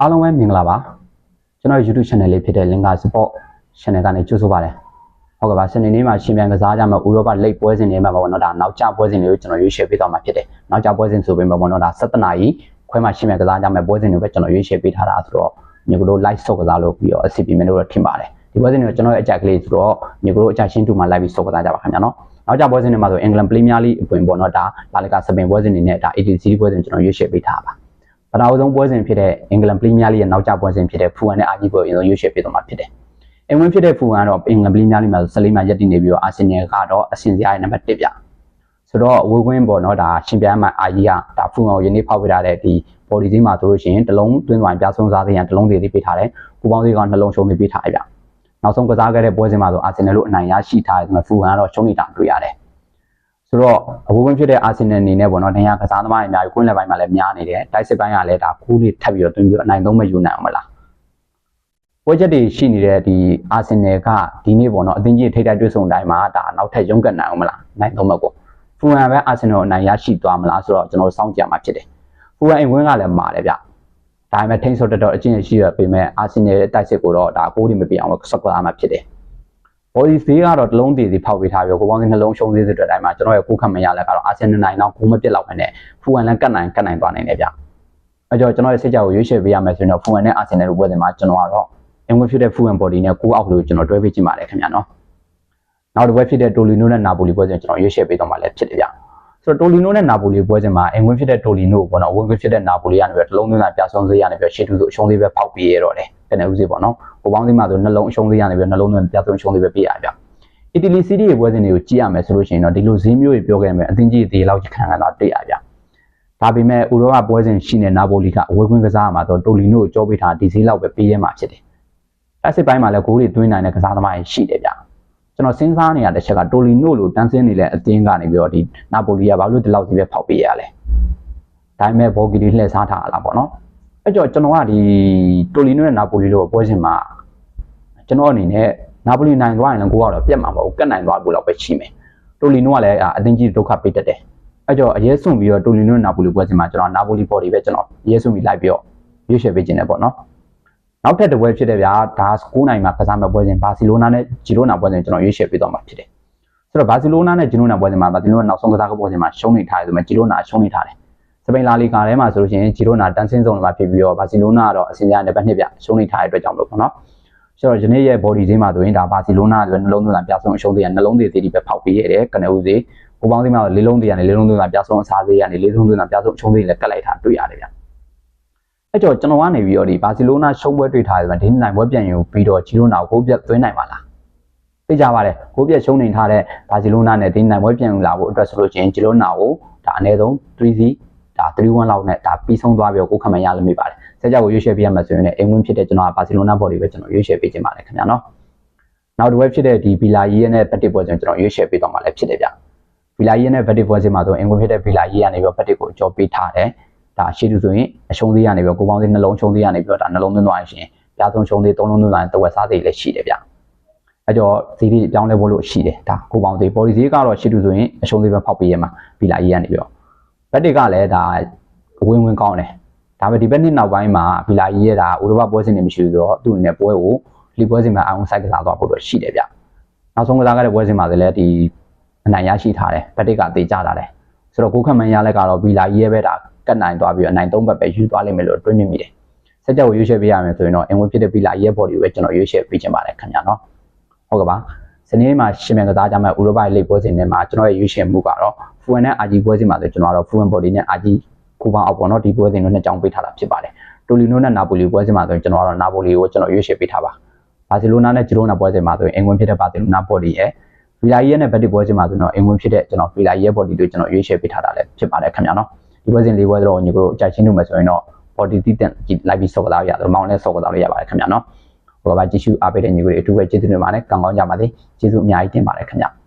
အားလုံးပဲမင်္ဂလာပါကျွန်တော် YouTube channel လေးဖြစ်တဲ့ Linga Sport channel ကနေကြိုဆိုပါရစေဟုတ်ကဲ့ပါစနေနေ့မှာရှင်ပြန်ကစားကြမှာဥရောပလိပ်ပွဲစဉ်တွေမှာပေါ့နော်ဒါနောက်ကျပွဲစဉ်တွေကိုကျွန်တော်ရွေးချယ်ပေးသွားမှာဖြစ်တယ်နောက်ကျပွဲစဉ်ဆိုပေမဲ့ပေါ့နော်ဒါ17နာရီခွဲမှာရှင်ပြန်ကစားကြမှာပွဲစဉ်တွေပဲကျွန်တော်ရွေးချယ်ပေးထားတာဆိုတော့ညီကတို့ live ဆော့ကစားလို့ပြီးတော့ SCP မင်းတို့ထင်ပါတယ်ဒီပွဲစဉ်တွေကကျွန်တော်ရဲ့အကြက်ကလေးဆိုတော့ညီကတို့အကြရှင်းတူမှာ live ပြီးဆော့ကစားကြပါခင်ဗျာနော်နောက်ကျပွဲစဉ်တွေမှာဆို England Premier League အပွင့်ပေါ့နော်ဒါလာလီကာစပင်ပွဲစဉ်တွေနဲ့ဒါ ATC ပွဲစဉ်ကျွန်တော်ရွေးချယ်ပေးထားပါ ပထမဆုံးပွဲစဉ်ဖြစ်တဲ့အင်္ဂလန်ပရီးမီးယားလိရဲ့နောက်ကျပွဲစဉ်ဖြစ်တဲ့ဖူဟန်နဲ့အာဂျီပွဲအရင်ဆုံးရွေးချယ်ပေးသွားမှာဖြစ်တယ်။အင်္ဂလန်ဖြစ်တဲ့ဖူဟန်ကတော့အင်္ဂလန်ပရီးမီးယားလိမှာ14မှာရပ်တည်နေပြီးတော့အာဆင်နယ်ကတော့အဆင်စရာရဲ့နံပါတ်1ပြ။ဆိုတော့အဝေးကွင်းပေါ်တော့ဒါရှင်ပြိုင်မှာအာဂျီကဒါဖူဟန်ကိုယနေ့ဖောက်ပေးထားတဲ့ဒီ body ကြီးမှာဆိုလို့ရှိရင်တစ်လုံးသွင်းသွားပြဆုံးစားသေးရန်တစ်လုံးသေးလေးပေးထားတယ်။ပူပေါင်းသေးကနှလုံးရှုံးသေးပေးထားရပြ။နောက်ဆုံးကစားခဲ့တဲ့ပွဲစဉ်မှာဆိုအာဆင်နယ်လို့အနိုင်ရရှိထားတယ်ဖူဟန်ကတော့ရှုံးနေတာတွေ့ရတယ်။ ဆိုတော့အဝေးဝင်ဖြစ်တဲ့အာဆင်နယ်အနေနဲ့ပေါ့နော်ဒဏ်ရာကစားသမားတွေအများကြီးကွင်းလက်ပိုင်းမှာလည်းများနေတယ်တိုက်စစ်ပိုင်းကလည်းဒါကူးလေးထပ်ပြီးတော့တွင်းပြီးတော့အနိုင်သုံးမဲ့ယူနိုင်အောင်မလားပွဲချက်တွေရှိနေတဲ့ဒီအာဆင်နယ်ကဒီနေ့ပေါ့နော်အသင်းကြီးထိပ်တိုက်တွေ့ဆုံတိုင်းမှာဒါနောက်ထပ်ရုန်းကန်နိုင်အောင်မလားနိုင်သုံးမဲ့ကိုဖူဟန်ပဲအာဆင်နယ်ကိုအနိုင်ရရှိသွားမလားဆိုတော့ကျွန်တော်စောင့်ကြည့်ရမှာဖြစ်တယ်ဖူဟန်အိမ်ဝင်းကလည်းမာတယ်ဗျဒါပေမဲ့ထိန်းဆိုတော့တော်အချင်းရှိရပေမဲ့အာဆင်နယ်တိုက်စစ်ကိုတော့ဒါကိုးဒီမပြအောင်ဆက်ကွာမှာဖြစ်တယ် body သေးကတော့တစ်လုံးတည်စီဖောက်ပေးထားပြီးကိုပေါင်းစင်းနှလုံးရှုံးသေးတဲ့တိုင်းမှာကျွန်တော်ရဲ့ကိုခတ်မရလဲကတော့အာဆင်နယ်နိုင်တော့ဘုံမပြစ်လောက်ပဲနဲ့ဖူဝန်လည်းကတ်နိုင်ကတ်နိုင်သွားနိုင်တယ်ဗျအဲကြောင့်ကျွန်တော်ရဲ့စိတ်ကြောက်ကိုရွေးချယ်ပေးရမယ်ဆိုရင်တော့ဖူဝန်နဲ့အာဆင်နယ်တို့ပွဲစဉ်မှာကျွန်တော်ကတော့အင်္ဂလိပ်ဖြစ်တဲ့ဖူဝန် body နဲ့ကိုအောက်လို့ကျွန်တော်တွဲပေးကြည့်ပါတယ်ခင်ဗျာနော်နောက်တစ်ပွဲဖြစ်တဲ့တိုလီနိုနဲ့နာပိုလီပွဲစဉ်ကျွန်တော်ရွေးချယ်ပေးတော့မှလည်းဖြစ်တယ်ဗျ ဆိုတော့တိုလီနိုနဲ့နာပိုလီပွဲစဉ်မှာအင်္ဂလိပ်ဖြစ်တဲ့တိုလီနိုပေါ့နော်ဝင်ခွင့်ဖြစ်တဲ့နာပိုလီကနေပြီးတော့တလုံးသွင်းတာပြဆုံးစေးရနေပြီးရှေ့တူဆိုအရှုံးသေးပဲဖောက်ပြေးရတော့တယ်ကနေဦးစီးပေါ့နော်ကိုပေါင်းစည်းမှာဆိုနှလုံးအရှုံးသေးရနေပြီးနှလုံးသွင်းပြဆုံးရှုံးသေးပဲပြေးရဗျအီတလီစီးတီးရဲ့ပွဲစဉ်တွေကိုကြည့်ရမယ်ဆိုလို့ရှိရင်တော့ဒီလိုဈေးမျိုးတွေပြောခဲ့မယ်အသင်းကြီးတွေလောက်ခံရတာတွေ့ရဗျဒါပေမဲ့ဥရောပပွဲစဉ်ရှိနေနာပိုလီကအဝေးကွင်းကစားမှာတော့တိုလီနိုကိုကြောပေးထားဒီဈေးလောက်ပဲပေးရမှာဖြစ်တယ်လက်စစ်ပိုင်းမှာလည်းဂိုးတွေသွင်းနိုင်တဲ့ကစားသမားတွေရှိတယ်ဗျ ကျွန်တော်စဉ်းစားနေရတဲ့ချက်ကတိုလီနိုလိုတန်းစင်းနေတဲ့အသင်းကနေပြီးတော့ဒီနာပိုလီကဘာလို့ဒီလောက်ကြီးပဲဖောက်ပေးရလဲဒါပေမဲ့ဘော်ဂီလီလှည့်စားထားတာပေါ့နော်အဲ့ကြောင့်ကျွန်တော်ကဒီတိုလီနိုနဲ့နာပိုလီလိုပွဲစဉ်မှာကျွန်တော်အနေနဲ့နာပိုလီနိုင်သွားရင်လည်းကိုကတော့ပြတ်မှာမဟုတ်ကတ်နိုင်သွားဖို့တော့ပဲရှိမယ်တိုလီနိုကလည်းအတင်းကြီးဒုက္ခပေးတတ်တယ်အဲ့ကြောင့်အရေးစွန့်ပြီးတော့တိုလီနိုနဲ့နာပိုလီပွဲစဉ်မှာကျွန်တော်နာပိုလီဘော်ဒီပဲကျွန်တော်အရေးစွန့်ပြီးလိုက်ပြီးတော့ရွေးချယ်ပေးခြင်းတယ်ပေါ့နော် နောက်ထပ်တစ်ပွဲဖြစ်တဲ့ဗျာဒါ9နိုင်မှာကစားမဲ့ပွဲစဉ်ဘာစီလိုနာနဲ့ဂျီရိုနာပွဲစဉ်ကျွန်တော်ရွေးချယ်ပေးသွားမှာဖြစ်တယ်ဆိုတော့ဘာစီလိုနာနဲ့ဂျီရိုနာပွဲစဉ်မှာဘာစီလိုနာနောက်ဆုံးကစားကပွဲစဉ်မှာရှုံးနေထားတယ်ဆိုမှဂျီရိုနာရှုံးနေထားတယ်စပိန်လာလီဂါထဲမှာဆိုလို့ရှိရင်ဂျီရိုနာတန်းစင်းဆုံးမှာဖြစ်ပြီးတော့ဘာစီလိုနာကတော့အစင်ကြားနံပါတ်2ပြရှုံးနေထားတဲ့အတွက်ကြောင့်လို့ပေါ့နော်ဆိုတော့ယနေ့ရဲ့ body ဈေးမှာဆိုရင်ဒါဘာစီလိုနာဆိုနှလုံးသွင်းတာပြဆုံးအရှုံးသေးရနှလုံးသေးသေးဒီပဲဖောက်ပေးရတယ်ကနေဦးသေးကိုပေါင်းသေးမှာလေးလုံးသေးရတယ်လေးလုံးသွင်းတာပြဆုံးအစားသေးရတယ်လေးလုံးသွင်းတာပြဆုံးအရှုံးသေးလည်းကတ်လိုက်တာတွေ့ရတယ်ဗျ အဲ့တော့ကျွန်တော်ကနေပြီးတော့ဒီဘာစီလိုနာရှုံးပွဲတွေ့ထားတယ်ဒီနိုင်ပွဲပြန်ယူပြီးတော့ဂျီရိုနာကိုပြတ်သွင်းနိုင်ပါလားသိကြပါတယ်ကိုပြတ်ရှုံးနေထားတဲ့ဘာစီလိုနာနဲ့ဒီနိုင်ပွဲပြန်ယူလာဖို့အတွက်ဆိုလို့ချင်းဂျီရိုနာကိုဒါအနည်းဆုံး3စီဒါ3-1လောက်နဲ့ဒါပြီးဆုံးသွားပြီးတော့ကိုခမရလို့မိပါတယ်ဆက်ကြောက်ကိုရွေးချယ်ပေးရမှာဆိုရင်လည်းအိမ်ဝင်ဖြစ်တဲ့ကျွန်တော်ကဘာစီလိုနာဘော်ဒီပဲကျွန်တော်ရွေးချယ်ပေးခြင်းပါတယ်ခင်ဗျာနော်နောက်တစ်ဝက်ဖြစ်တဲ့ဒီဘီလာရီရဲ့နဲ့ဘက်တစ်ပွဲကျွန်တော်ရွေးချယ်ပေးတော့မှလည်းဖြစ်တယ်ဗျဘီလာရီရဲ့နဲ့ဘက်တစ်ပွဲစဉ်မှာဆိုအင်္ဂလိပ်ဖြစ်တဲ့ဘီလာရီကနေပြီးတော့ဘက်တစ်ကိုကြောပေးထားတယ် ဒါရှေ့သူဆိုရင်အရှုံးသေးရနေပြီးတော့ကိုပေါင်းသေးနှလုံးရှုံးသေးရနေပြီးတော့ဒါနှလုံးသွင်းသွားရင်ပြားဆုံးရှုံးသေးသုံးလုံးသွင်းသွားရင်တဝက်စားသေးလည်းရှိတယ်ဗျအဲ့တော့ဈေးကြီးပြောင်းလဲဖို့လို့ရှိတယ်ဒါကိုပေါင်းသေးပေါ်ဒီဈေးကတော့ရှေ့သူဆိုရင်အရှုံးသေးပဲဖောက်ပေးရမှာဘီလာရီကနေပြီးတော့ဘက်တစ်ကလည်းဒါဝင်းဝင်းကောင်းတယ်ဒါပေမဲ့ဒီဘက်နှစ်နောက်ပိုင်းမှာဘီလာကြီးရဲ့ဒါဥရောပပွဲစဉ်တွေမရှိဘူးဆိုတော့သူ့အနေနဲ့ပွဲကိုလီပွဲစဉ်မှာအောင်ဆိုင်ကစားသွားဖို့တော့ရှိတယ်ဗျနောက်ဆုံးကစားခဲ့တဲ့ပွဲစဉ်မှာလည်းဒီအနိုင်ရရှိထားတယ်ဘက်တစ်ကတေးကြတာတယ်ဆိုတော့ကိုခန့်မှန်ရလက်ကတော့ဘီလာကြီးရဲ့ပဲဒါ ကတ်နိုင်သွားပြီးအနိုင်သုံးဘက်ပဲယူသွားလိမ့်မယ်လို့တွေးမိမိတယ်စက်ကြောက်ကိုရွေးချယ်ပေးရမယ်ဆိုရင်တော့အင်ဝင်ဖြစ်တဲ့ဘီလာကြီးရဲ့ body ကိုပဲကျွန်တော်ရွေးချယ်ပေးချင်ပါတယ်ခင်ဗျာနော်ဟုတ်ကဲ့ပါစနေမှာရှင်မြန်ကစားကြမဲ့ဥရောပလိပွဲစဉ်တွေမှာကျွန်တော်ရဲ့ရွေးချယ်မှုကတော့ဖူဝန်နဲ့အာဂျီပွဲစဉ်မှာဆိုကျွန်တော်ကတော့ဖူဝန် body နဲ့အာဂျီကိုပေါင်းအောက်ပေါ့နော်ဒီပွဲစဉ်တို့နှစ်ကြောင်းပေးထားတာဖြစ်ပါတယ်တိုလီနိုနဲ့နာပိုလီပွဲစဉ်မှာဆိုရင်ကျွန်တော်ကတော့နာပိုလီကိုကျွန်တော်ရွေးချယ်ပေးထားပါဘာစီလိုနာနဲ့ဂျီရိုနာပွဲစဉ်မှာဆိုရင်အင်္ဂဝင်ဖြစ်တဲ့ဘာစီလိုနာဘော်ဒီရဲ့ဗီလာရီရဲ့နဲ့ဘက်တီပွဲစဉ်မှာဆိုတော့အင်္ဂဝင်ဖြစ်တဲ့ကျွန်တော်ဗီလာရီရဲ့ဘော်ဒီတို့ကျွန်တော်ရွေးချယ်ပေးထားတာလည်းဖြစ်ပါတယ်ခင်ဗျာနော် ဒီပွဲစဉ်လေးပွဲတော့ညီကိုတို့အကြိုက်ချင်းတို့မယ်ဆိုရင်တော့ဘော်ဒီတီးတန့်လိုက်ပြီးဆော့ကစားရရတယ်မောင်းလဲဆော့ကစားလို့ရပါတယ်ခင်ဗျာနော်ဟိုကပါကြည့်ရှုအားပေးတဲ့ညီကိုတွေအထူးပဲကျေးဇူးတင်ပါတယ်ကံကောင်းကြပါစေကျေးဇူးအများကြီးတင်ပါတယ်ခင်ဗျာ